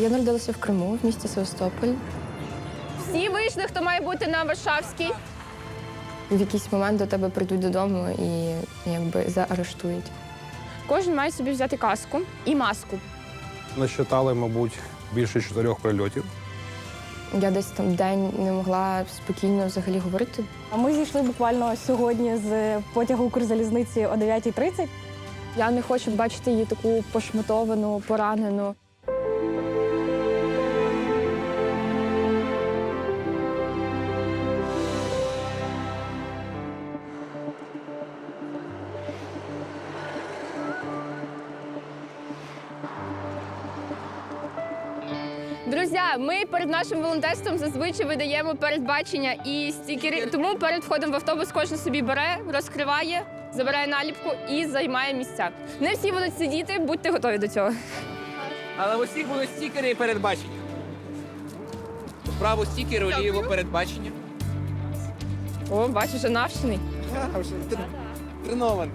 Я народилася в Криму, в місті Севастополь. Всі вийшли, хто має бути на Варшавській. В якийсь момент до тебе прийдуть додому і якби заарештують. Кожен має собі взяти каску і маску. Насчитали, мабуть, більше чотирьох прильотів. Я десь там день не могла спокійно взагалі говорити. А Ми зійшли буквально сьогодні з потягу Укрзалізниці о 9.30. Я не хочу бачити її таку пошматовану, поранену. Друзі, ми перед нашим волонтерством зазвичай видаємо передбачення і стікери. Тому перед входом в автобус кожен собі бере, розкриває, забирає наліпку і займає місця. Не всі будуть сидіти, будьте готові до цього. Але в усіх будуть стікери і передбачення. Вправо стікери, вліво передбачення. О, бачу, вже навчений. Тренований.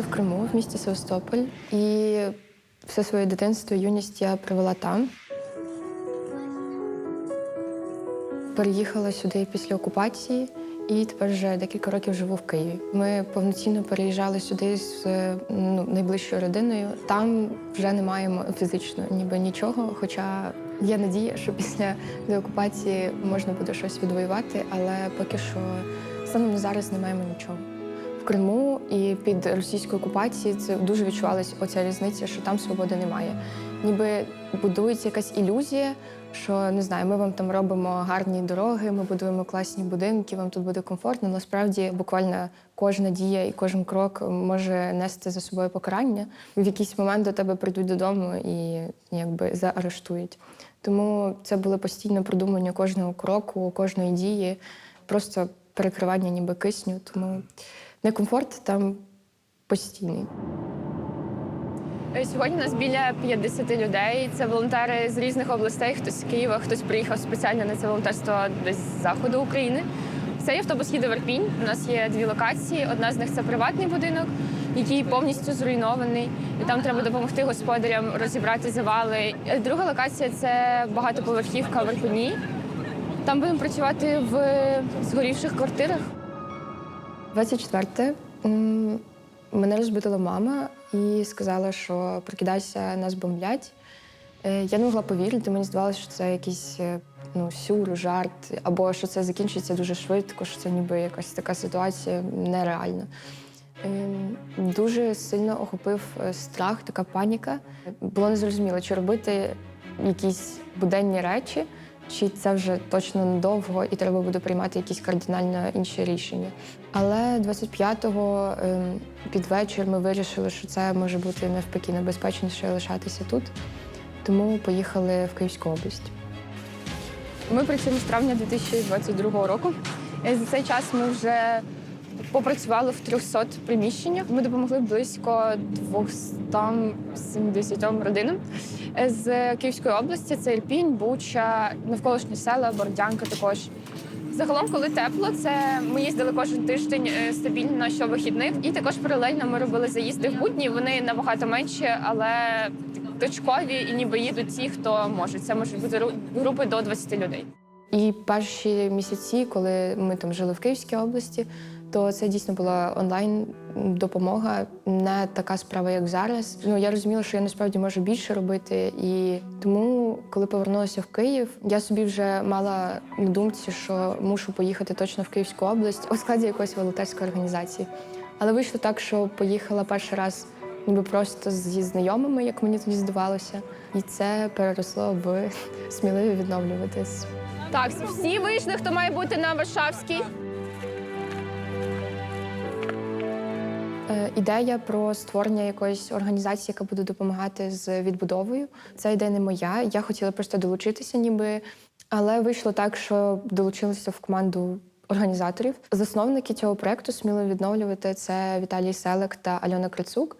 Народилася в Криму, в місті Севастополь, і все своє дитинство, юність я провела там. Переїхала сюди після окупації і тепер вже декілька років живу в Києві. Ми повноцінно переїжджали сюди з е, ну, найближчою родиною. Там вже не маємо фізично ніби нічого. Хоча є надія, що після деокупації можна буде щось відвоювати, але поки що станом зараз не маємо нічого. В Криму і під російською окупацією це дуже відчувалася оця різниця, що там свободи немає. Ніби будується якась ілюзія, що не знаю, ми вам там робимо гарні дороги, ми будуємо класні будинки, вам тут буде комфортно. Насправді, буквально кожна дія і кожен крок може нести за собою покарання. В якийсь момент до тебе прийдуть додому і якби заарештують. Тому це було постійне продумання кожного кроку, кожної дії, просто перекривання ніби кисню. Тому некомфорт там постійний. Сьогодні нас біля 50 людей. Це волонтери з різних областей. Хтось з Києва, хтось приїхав спеціально на це волонтерство десь з заходу України. Цей автобус їде в Ірпінь. У нас є дві локації. Одна з них це приватний будинок, який повністю зруйнований. І там треба допомогти господарям розібрати завали. Друга локація це багатоповерхівка в Ірпені. Там будемо працювати в згорівших квартирах. 24 м, мене розбудила мама і сказала, що прокидайся, нас бомблять. Е, Я не могла повірити, мені здавалося, що це якийсь е, ну, сюр, жарт, або що це закінчиться дуже швидко, що це ніби якась така ситуація нереальна. Ем, Дуже сильно охопив е, страх, така паніка. Було незрозуміло, чи робити якісь буденні речі, чи це вже точно надовго і треба буде приймати якісь кардинально інші рішення. Але 25-го ем, під вечір ми вирішили, що це може бути навпаки небезпечніше лишатися тут. Тому поїхали в Київську область. Ми працюємо з травня 2022 року. Е, За цей час ми вже попрацювали в 300 приміщеннях. Ми допомогли близько 270 родинам з Київської області. Це Ірпінь, Буча, навколишні села, Бородянка також. Загалом, коли тепло, це ми їздили кожен тиждень е, стабільно на щовихідних. І також паралельно ми робили заїзди в будні. Вони набагато менші, але точкові і ніби їдуть ті, хто може. Це можуть бути ру- групи до 20 людей. І перші місяці, коли ми там жили в Київській області, то це дійсно була онлайн допомога, не така справа, як зараз. Ну я розуміла, що я насправді можу більше робити. І тому, коли повернулася в Київ, я собі вже мала на думці, що мушу поїхати точно в Київську область у складі якоїсь волонтерської організації. Але вийшло так, що поїхала перший раз ніби просто зі знайомими, як мені тоді здавалося, і це переросло в сміливо відновлюватись. Так, всі вийшли, хто має бути на Варшавській. Ідея про створення якоїсь організації, яка буде допомагати з відбудовою. Ця ідея не моя. Я хотіла просто долучитися, ніби. Але вийшло так, що долучилася в команду організаторів. Засновники цього проекту сміло відновлювати це Віталій Селек та Альона Крицук.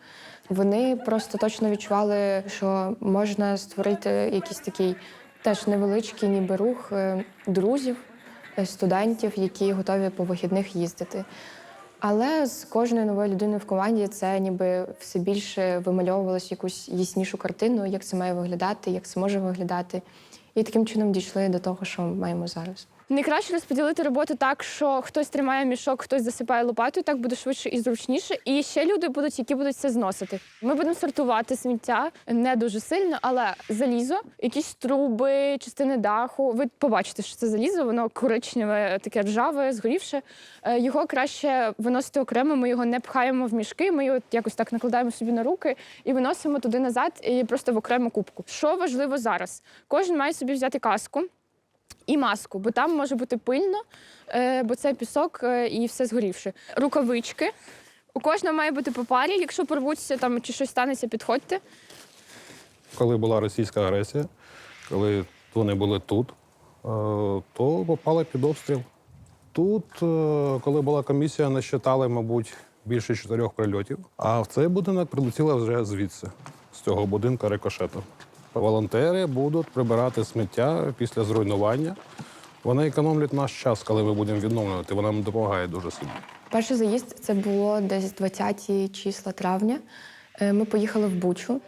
Вони просто точно відчували, що можна створити якийсь такий теж невеличкий, ніби рух е, друзів, е, студентів, які готові по вихідних їздити. Але з кожною новою людиною в команді це ніби все більше вимальовувалось якусь яснішу картину, як це має виглядати, як це може виглядати. І таким чином дійшли до того, що маємо зараз. Найкраще розподілити роботу так, що хтось тримає мішок, хтось засипає лопатою, так буде швидше і зручніше. І ще люди будуть, які будуть це зносити. Ми будемо сортувати сміття не дуже сильно, але залізо, якісь труби, частини даху. Ви побачите, що це залізо, воно коричневе, таке ржаве, згорівше. Е, Його краще виносити окремо. Ми його не пхаємо в мішки. Ми його якось так накладаємо собі на руки і виносимо туди назад, і просто в окрему кубку. Що важливо зараз? Кожен має собі взяти каску і маску, бо там може бути пильно, е, бо це пісок е, і все згорівше. Рукавички. У кожного має бути по парі. Якщо порвуться там чи щось станеться, підходьте. Коли була російська агресія, коли вони були тут, е, то попали під обстріл. Тут, коли була комісія, насчитали, мабуть, більше чотирьох прильотів. А в цей будинок прилетіло вже звідси, з цього будинку рикошетом. Волонтери будуть прибирати сміття після зруйнування. Вони економлять наш час, коли ми будемо відновлювати. Вона нам допомагає дуже сильно. Перший заїзд це було десь 20 числа травня. Е, Ми поїхали в Бучу.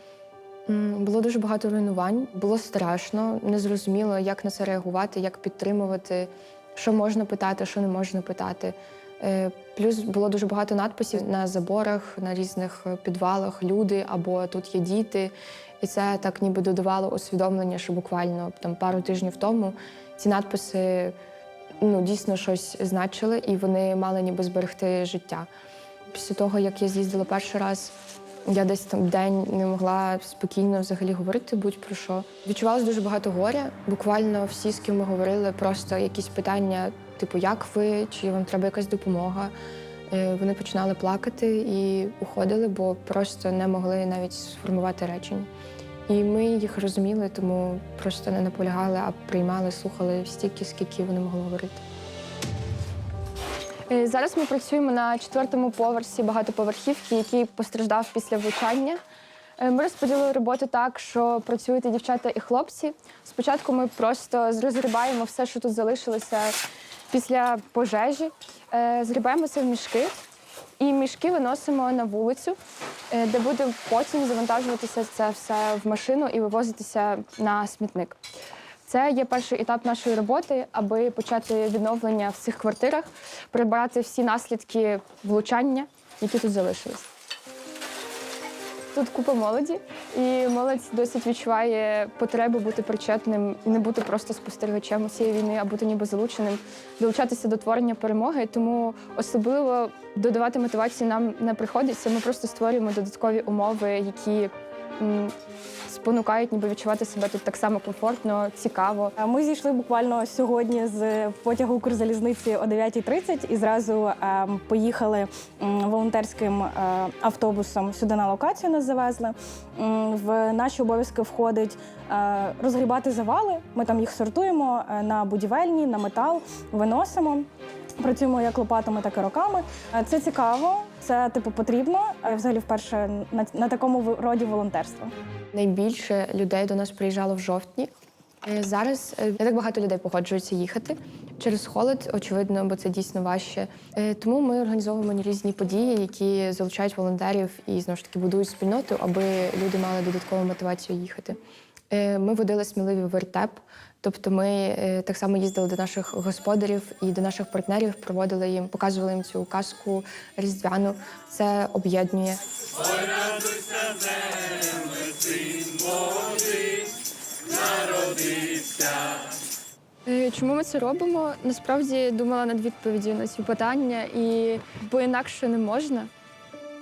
Було дуже багато руйнувань, було страшно, незрозуміло, як на це реагувати, як підтримувати, що можна питати, що не можна питати. Е, Плюс було дуже багато надписів на заборах, на різних е, підвалах, люди або тут є діти. І це так ніби додавало усвідомлення, що буквально там пару тижнів тому ці надписи ну, дійсно щось значили, і вони мали ніби зберегти життя. Після того, як я з'їздила перший раз, я десь там день не могла спокійно взагалі говорити будь-про що. Відчувалось дуже багато горя. Буквально всі, з ким ми говорили, просто якісь питання, типу, як ви, чи вам треба якась допомога. Е, Вони починали плакати і уходили, бо просто не могли навіть сформувати речення. І ми їх розуміли, тому просто не наполягали, а приймали, слухали стільки, скільки вони могли говорити. Е, Зараз ми працюємо на четвертому поверсі багатоповерхівки, який постраждав після влучання. Е, Ми розподілили роботу так, що працюють і дівчата і хлопці. Спочатку ми просто розгрібаємо все, що тут залишилося після пожежі, е, згрібаємо в мішки, і мішки виносимо на вулицю, е, де буде потім завантажуватися це все в машину і вивозитися на смітник. Це є перший етап нашої роботи, аби почати відновлення в цих квартирах, прибрати всі наслідки влучання, які тут залишились. Тут купа молоді, і молодь досить відчуває потребу бути причетним і не бути просто спостерігачем усієї війни, а бути ніби залученим, долучатися до творення перемоги. Тому особливо додавати мотивації нам не приходиться. Ми просто створюємо додаткові умови, які спонукають ніби відчувати себе тут так само комфортно, цікаво. Ми зійшли буквально сьогодні з потягу Укрзалізниці о 9.30 і зразу е, поїхали волонтерським е, автобусом сюди на локацію. Нас завезли. В наші обов'язки входить е, розгрібати завали. Ми там їх сортуємо е, на будівельні, на метал, виносимо. Працюємо як лопатами, так і роками. Це цікаво, це типу потрібно. Взагалі вперше на, на такому роді волонтерства. Найбільше людей до нас приїжджало в жовтні. Е, Зараз е, не так багато людей погоджуються їхати через холод, очевидно, бо це дійсно важче. Е, Тому ми організовуємо різні події, які залучають волонтерів і знову ж таки будують спільноту, аби люди мали додаткову мотивацію їхати. Ми водили сміливі вертеп, тобто ми так само їздили до наших господарів і до наших партнерів, проводили їм, показували їм цю казку різдвяну. Це об'єднує. Е, Чому ми це робимо? Насправді думала над відповіддю на ці питання, і бо інакше не можна.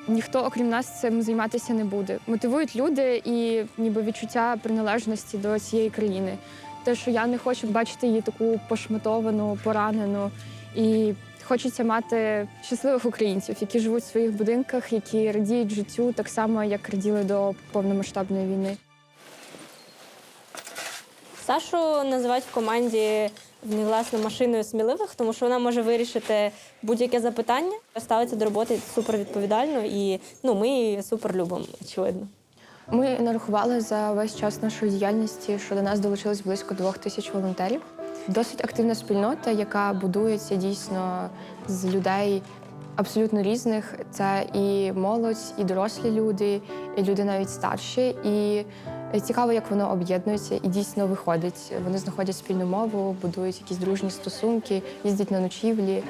Ніхто, окрім нас, цим займатися не буде. Мотивують люди і ніби відчуття приналежності до цієї країни. Те, що я не хочу бачити її таку пошматовану, поранену. І хочеться мати щасливих українців, які живуть в своїх будинках, які радіють життю так само, як раділи до повномасштабної війни. Сашу називають в команді власне машиною сміливих, тому що вона може вирішити будь-яке запитання, ставиться до роботи супер відповідально, і ну ми її супер любимо, очевидно. Ми нарахували за весь час нашої діяльності, що до нас долучилось близько двох тисяч волонтерів. Досить активна спільнота, яка будується дійсно з людей абсолютно різних. Це і молодь, і дорослі люди, і люди навіть старші. І цікаво, як воно об'єднується і дійсно виходить. Вони знаходять спільну мову, будують якісь дружні стосунки, їздять на ночівлі.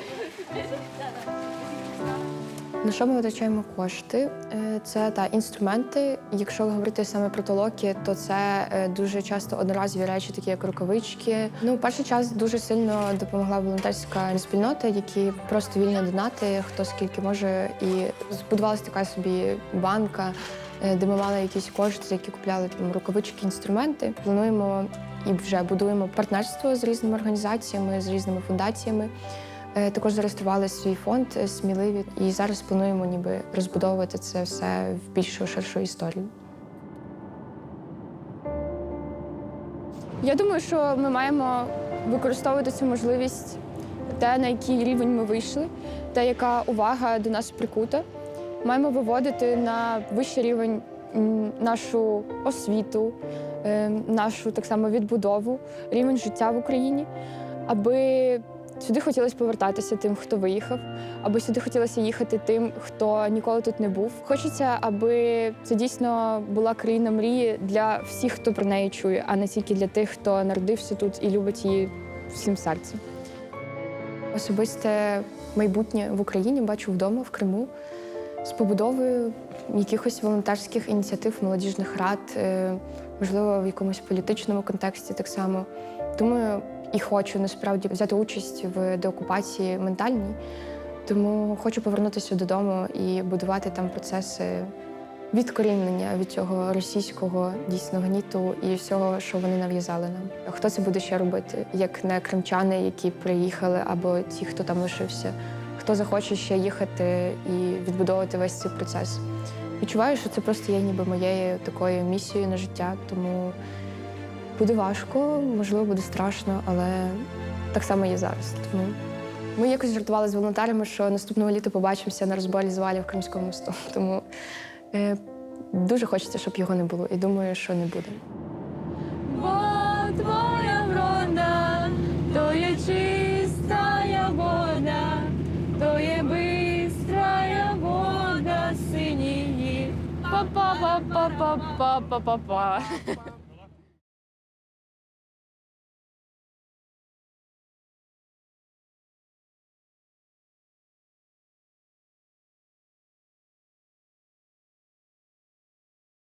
На що ми витрачаємо кошти? Е, Це та інструменти. Якщо говорити саме про толоки, то це е, дуже часто одноразові речі, такі як рукавички. Ну, перший час дуже сильно допомогла волонтерська спільнота, які просто вільно донати, хто скільки може. І збудувалася така собі банка, е, де ми мали якісь кошти, які купляли там рукавички, інструменти. Плануємо і вже будуємо партнерство з різними організаціями, з різними фундаціями. Е, Також зареєстрували свій фонд е, сміливі, і зараз плануємо ніби розбудовувати це все в більшу ширшу історію. Я думаю, що ми маємо використовувати цю можливість, те, на який рівень ми вийшли, те, яка увага до нас прикута. Маємо виводити на вищий рівень нашу освіту, е, нашу так само відбудову, рівень життя в Україні, аби сюди хотілося повертатися тим, хто виїхав, аби сюди хотілося їхати тим, хто ніколи тут не був. Хочеться, аби це дійсно була країна мрії для всіх, хто про неї чує, а не тільки для тих, хто народився тут і любить її всім серцем. Особисте майбутнє в Україні бачу вдома, в Криму, з побудовою якихось волонтерських ініціатив, молодіжних рад, е, можливо, в якомусь політичному контексті так само. Думаю, і хочу насправді взяти участь в деокупації ментальній. Тому хочу повернутися додому і будувати там процеси відкорінення від цього російського дійсно гніту і всього, що вони нав'язали нам. Хто це буде ще робити? Як не кримчани, які приїхали, або ті, хто там лишився, хто захоче ще їхати і відбудовувати весь цей процес. Відчуваю, що це просто є ніби моєю такою місією на життя, тому буде важко, можливо, буде страшно, але так само є зараз. Тому ми якось жартували з волонтерами, що наступного літа побачимося на розборі звалів Кримського мосту. Тому е, дуже хочеться, щоб його не було, і думаю, що не буде. Бо твоя врода, то є чистая вода, то є бистрая вода синії. Па-па-па-па-па-па-па-па.